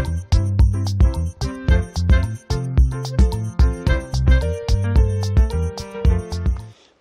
Música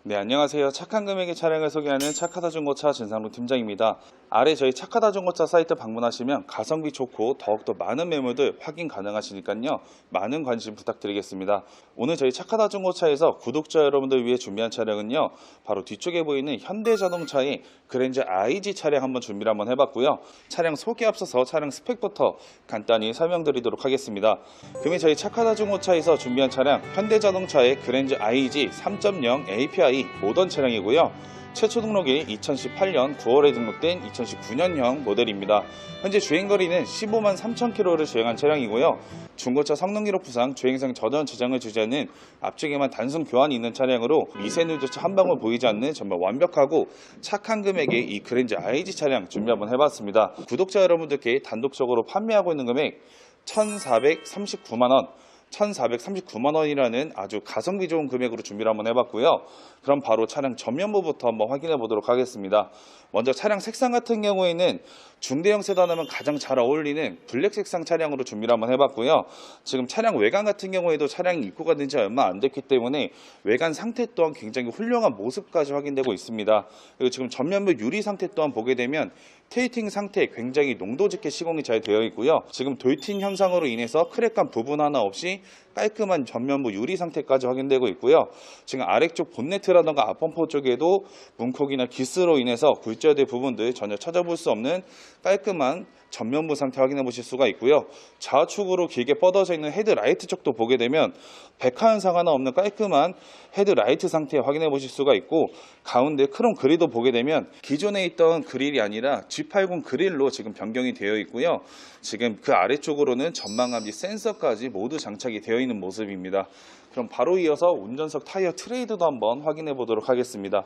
네, 안녕하세요. 착한 금액의 차량을 소개하는 착하다 중고차 진상로 팀장입니다. 아래 저희 착하다 중고차 사이트 방문하시면 가성비 좋고 더욱더 많은 매물들 확인 가능하시니까요. 많은 관심 부탁드리겠습니다. 오늘 저희 착하다 중고차에서 구독자 여러분들 위해 준비한 차량은요. 바로 뒤쪽에 보이는 현대자동차의 그랜저 IG 차량 한번 준비를 한번 해봤고요. 차량 소개 앞서서 차량 스펙부터 간단히 설명드리도록 하겠습니다. 그러면 저희 착하다 중고차에서 준비한 차량 현대자동차의 그랜저 IG 3.0 API 모던 차량이고요. 최초 등록이 2018년 9월에 등록된 2019년형 모델입니다. 현재 주행거리는 15만 3천 킬로를 주행한 차량이고요. 중고차 성능 기록 부상 주행상 전원 지장을 주지 않는 앞쪽에만 단순 교환이 있는 차량으로 미세누조차 한 방울 보이지 않는 정말 완벽하고 착한 금액의 이 그랜저 IG 차량 준비 한번 해봤습니다. 구독자 여러분들께 단독적으로 판매하고 있는 금액 1,439만 원. 1,439만 원이라는 아주 가성비 좋은 금액으로 준비를 한번 해봤고요. 그럼 바로 차량 전면부부터 한번 확인해 보도록 하겠습니다. 먼저 차량 색상 같은 경우에는 중대형 세단하면 가장 잘 어울리는 블랙 색상 차량으로 준비를 한번 해봤고요. 지금 차량 외관 같은 경우에도 차량이 입고가 된 지 얼마 안 됐기 때문에 외관 상태 또한 굉장히 훌륭한 모습까지 확인되고 있습니다. 그리고 지금 전면부 유리 상태 또한 보게 되면 테이팅 상태 굉장히 농도 짙게 시공이 잘 되어 있고요. 지금 돌팅 현상으로 인해서 크랙한 부분 하나 없이 깔끔한 전면부 유리 상태까지 확인되고 있고요. 지금 아래쪽 본네트라던가 앞범퍼 쪽에도 문콕이나 기스로 인해서 굴절된 부분들 전혀 찾아볼 수 없는 깔끔한 전면부 상태 확인해 보실 수가 있고요. 좌측으로 길게 뻗어져 있는 헤드라이트 쪽도 보게 되면 백화 현상 하나 없는 깔끔한 헤드라이트 상태 확인해 보실 수가 있고 가운데 크롬 그릴도 보게 되면 기존에 있던 그릴이 아니라 G80 그릴로 지금 변경이 되어 있고요. 지금 그 아래쪽으로는 전망감지 센서까지 모두 장착이 되어 있는 모습입니다. 그럼 바로 이어서 운전석 타이어 트레이드도 한번 확인해 보도록 하겠습니다.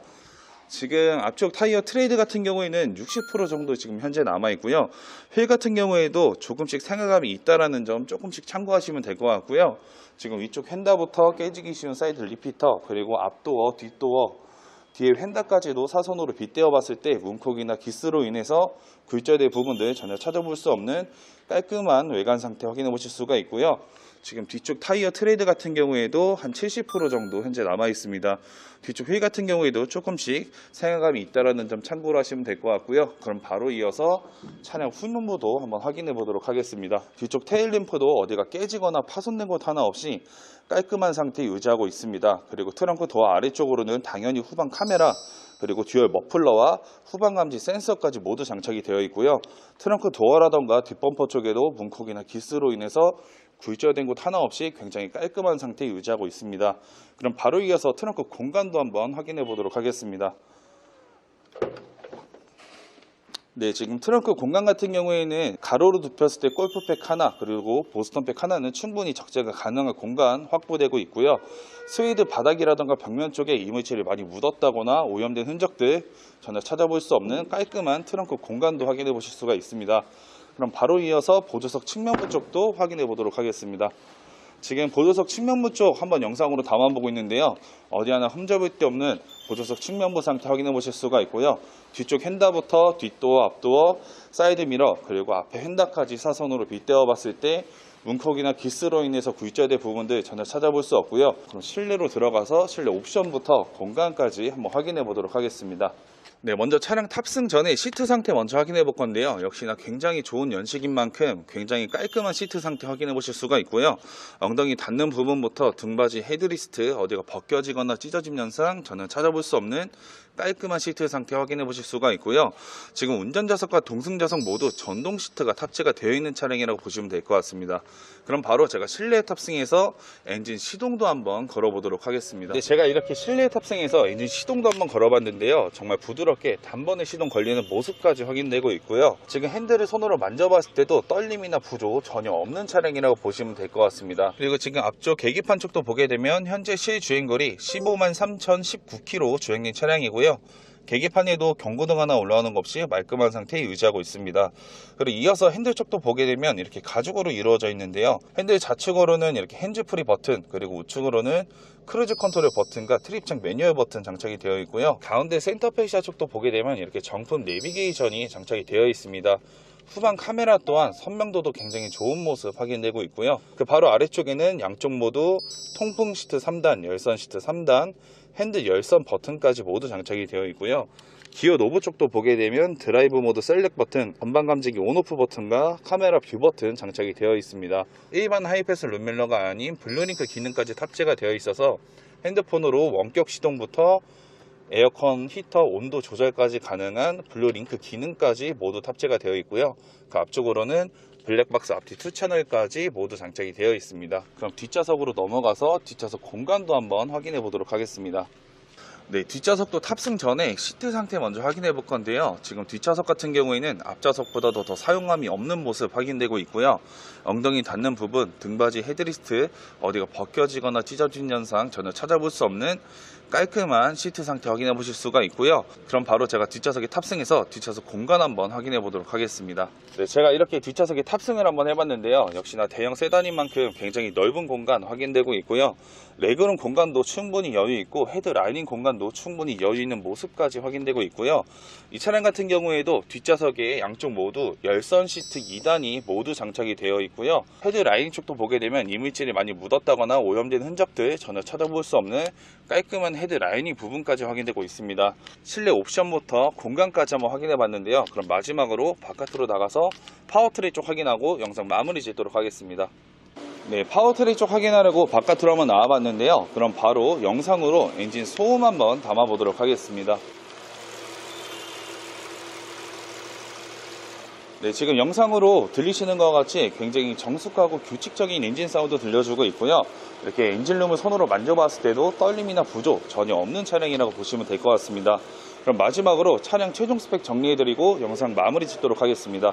지금 앞쪽 타이어 트레이드 같은 경우에는 60% 정도 지금 현재 남아 있고요. 휠 같은 경우에도 조금씩 생각감이 있다라는 점 조금씩 참고하시면 될 것 같고요. 지금 위쪽 휀다부터 깨지기 쉬운 사이드 리피터 그리고 앞도어, 뒷도어 뒤에 휀다까지도 사선으로 빗대어 봤을 때 문콕이나 기스로 인해서 굴절된 부분들 전혀 찾아볼 수 없는 깔끔한 외관 상태 확인해 보실 수가 있고요. 지금 뒤쪽 타이어 트레이드 같은 경우에도 한 70% 정도 현재 남아 있습니다. 뒤쪽 휠 같은 경우에도 조금씩 사용감이 있다라는 점 참고를 하시면 될 것 같고요. 그럼 바로 이어서 차량 후면부도 한번 확인해 보도록 하겠습니다. 뒤쪽 테일 램프도 어디가 깨지거나 파손된 곳 하나 없이 깔끔한 상태 유지하고 있습니다. 그리고 트렁크 도어 아래쪽으로는 당연히 후방 카메라 그리고 듀얼 머플러와 후방 감지 센서까지 모두 장착이 되어 있고요. 트렁크 도어라던가 뒷범퍼 쪽에도 문콕이나 기스로 인해서 굴절된 곳 하나 없이 굉장히 깔끔한 상태 유지하고 있습니다. 그럼 바로 이어서 트렁크 공간도 한번 확인해 보도록 하겠습니다. 네, 지금 트렁크 공간 같은 경우에는 가로로 눕혔을 때 골프백 하나 그리고 보스턴백 하나는 충분히 적재가 가능한 공간 확보되고 있고요. 스웨이드 바닥이라던가 벽면 쪽에 이물질이 많이 묻었다거나 오염된 흔적들 전혀 찾아볼 수 없는 깔끔한 트렁크 공간도 확인해 보실 수가 있습니다. 그럼 바로 이어서 보조석 측면부 쪽도 확인해 보도록 하겠습니다. 지금 보조석 측면부 쪽 한번 영상으로 담아보고 있는데요. 어디 하나 흠잡을 데 없는 보조석 측면부 상태 확인해 보실 수가 있고요. 뒤쪽 핸다부터 뒷도어, 앞도어, 사이드 미러 그리고 앞에 핸다까지 사선으로 빗대어 봤을 때 문콕이나 기스로 인해서 굴절된 부분들 전혀 찾아볼 수 없고요. 그럼 실내로 들어가서 실내 옵션부터 공간까지 한번 확인해 보도록 하겠습니다. 네, 먼저 차량 탑승 전에 시트 상태 먼저 확인해 볼 건데요. 역시나 굉장히 좋은 연식인 만큼 굉장히 깔끔한 시트 상태 확인해 보실 수가 있고요. 엉덩이 닿는 부분부터 등받이 헤드리스트 어디가 벗겨지거나 찢어짐 현상 저는 찾아볼 수 없는 깔끔한 시트 상태 확인해 보실 수가 있고요. 지금 운전좌석과 동승좌석 모두 전동 시트가 탑재가 되어 있는 차량이라고 보시면 될 것 같습니다. 그럼 바로 제가 실내 탑승해서 엔진 시동도 한번 걸어보도록 하겠습니다. 네, 제가 이렇게 실내 탑승해서 엔진 시동도 한번 걸어봤는데요. 정말 부 드럽게 단번에 시동 걸리는 모습까지 확인되고 있고요. 지금 핸들을 손으로 만져봤을 때도 떨림이나 부조 전혀 없는 차량이라고 보시면 될 것 같습니다. 그리고 지금 앞쪽 계기판 쪽도 보게 되면 현재 실주행거리 15만 3,019km 주행된 차량이고요. 계기판에도 경고등 하나 올라오는 것 없이 말끔한 상태에 유지하고 있습니다. 그리고 이어서 핸들 쪽도 보게 되면 이렇게 가죽으로 이루어져 있는데요. 핸들 좌측으로는 이렇게 핸즈프리 버튼 그리고 우측으로는 크루즈 컨트롤 버튼과 트립창 매뉴얼 버튼 장착이 되어 있고요. 가운데 센터 페시아 쪽도 보게 되면 이렇게 정품 내비게이션이 장착이 되어 있습니다. 후방 카메라 또한 선명도도 굉장히 좋은 모습 확인되고 있고요. 그 바로 아래쪽에는 양쪽 모두 통풍 시트 3단, 열선 시트 3단, 핸드 열선 버튼까지 모두 장착이 되어 있고요. 기어 노브 쪽도 보게 되면 드라이브 모드 셀렉 버튼, 전방 감지기 온오프 버튼과 카메라 뷰 버튼 장착이 되어 있습니다. 일반 하이패스 룸밀러가 아닌 블루링크 기능까지 탑재가 되어 있어서 핸드폰으로 원격 시동부터 에어컨 히터 온도 조절까지 가능한 블루링크 기능까지 모두 탑재가 되어 있고요. 그 앞쪽으로는 블랙박스 앞뒤 투 채널까지 모두 장착이 되어 있습니다. 그럼 뒷좌석으로 넘어가서 뒷좌석 공간도 한번 확인해 보도록 하겠습니다. 네, 뒷좌석도 탑승 전에 시트 상태 먼저 확인해 볼 건데요. 지금 뒷좌석 같은 경우에는 앞좌석보다도 더 사용감이 없는 모습 확인되고 있고요. 엉덩이 닿는 부분, 등받이 헤드리스트 어디가 벗겨지거나 찢어진 현상 전혀 찾아볼 수 없는 깔끔한 시트 상태 확인해 보실 수가 있고요. 그럼 바로 제가 뒷좌석에 탑승해서 뒷좌석 공간 한번 확인해 보도록 하겠습니다. 네, 제가 이렇게 뒷좌석에 탑승을 한번 해봤는데요. 역시나 대형 세단인 만큼 굉장히 넓은 공간 확인되고 있고요. 레그룸 공간도 충분히 여유 있고 헤드 라이닝 공간도 충분히 여유 있는 모습까지 확인되고 있고요. 이 차량 같은 경우에도 뒷좌석에 양쪽 모두 열선 시트 2단이 모두 장착이 되어 있고요. 헤드 라이닝 쪽도 보게 되면 이물질이 많이 묻었다거나 오염된 흔적들 전혀 찾아볼 수 없는 깔끔한 헤드 라이닝 부분까지 확인되고 있습니다. 실내 옵션부터 공간까지 한번 확인해 봤는데요. 그럼 마지막으로 바깥으로 나가서 파워트레이 쪽 확인하고 영상 마무리 짓도록 하겠습니다. 네, 파워트레이 쪽 확인하려고 바깥으로 한번 나와봤는데요. 그럼 바로 영상으로 엔진 소음 한번 담아보도록 하겠습니다. 네, 지금 영상으로 들리시는 것 같이 굉장히 정숙하고 규칙적인 엔진 사운드 들려주고 있고요. 이렇게 엔진룸을 손으로 만져봤을 때도 떨림이나 부족 전혀 없는 차량이라고 보시면 될 것 같습니다. 그럼 마지막으로 차량 최종 스펙 정리해드리고 영상 마무리 짓도록 하겠습니다.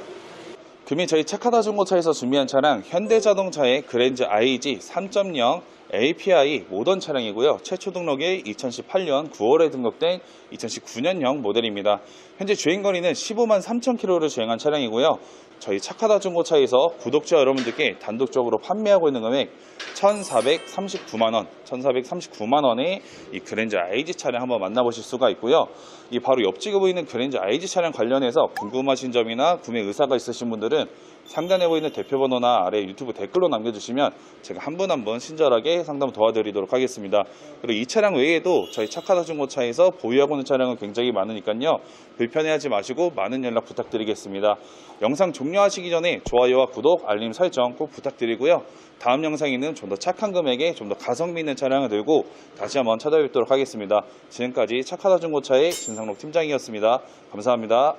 금일 저희 착하다 중고차에서 준비한 차량 현대자동차의 그랜저 IG 3.0 API 모던 차량이고요. 최초 등록이 2018년 9월에 등록된 2019년형 모델입니다. 현재 주행거리는 15만 3천 킬로를 주행한 차량이고요. 저희 착하다 중고차에서 구독자 여러분들께 단독적으로 판매하고 있는 금액 1,439만 원, 1,439만 원의 이 그랜저 IG 차량 한번 만나보실 수가 있고요. 이 바로 옆집에 보이는 그랜저 IG 차량 관련해서 궁금하신 점이나 구매 의사가 있으신 분들은 상단에 보이는 대표 번호나 아래 유튜브 댓글로 남겨주시면 제가 한 분 한 분 친절하게 상담 도와드리도록 하겠습니다. 그리고 이 차량 외에도 저희 착하다 중고차에서 보유하고 있는 차량은 굉장히 많으니까요. 불편해하지 마시고 많은 연락 부탁드리겠습니다. 영상 종료하시기 전에 좋아요와 구독, 알림 설정 꼭 부탁드리고요. 다음 영상에는 좀 더 착한 금액에 좀 더 가성비 있는 차량을 들고 다시 한번 찾아뵙도록 하겠습니다. 지금까지 착하다 중고차의 진상록 팀장이었습니다. 감사합니다.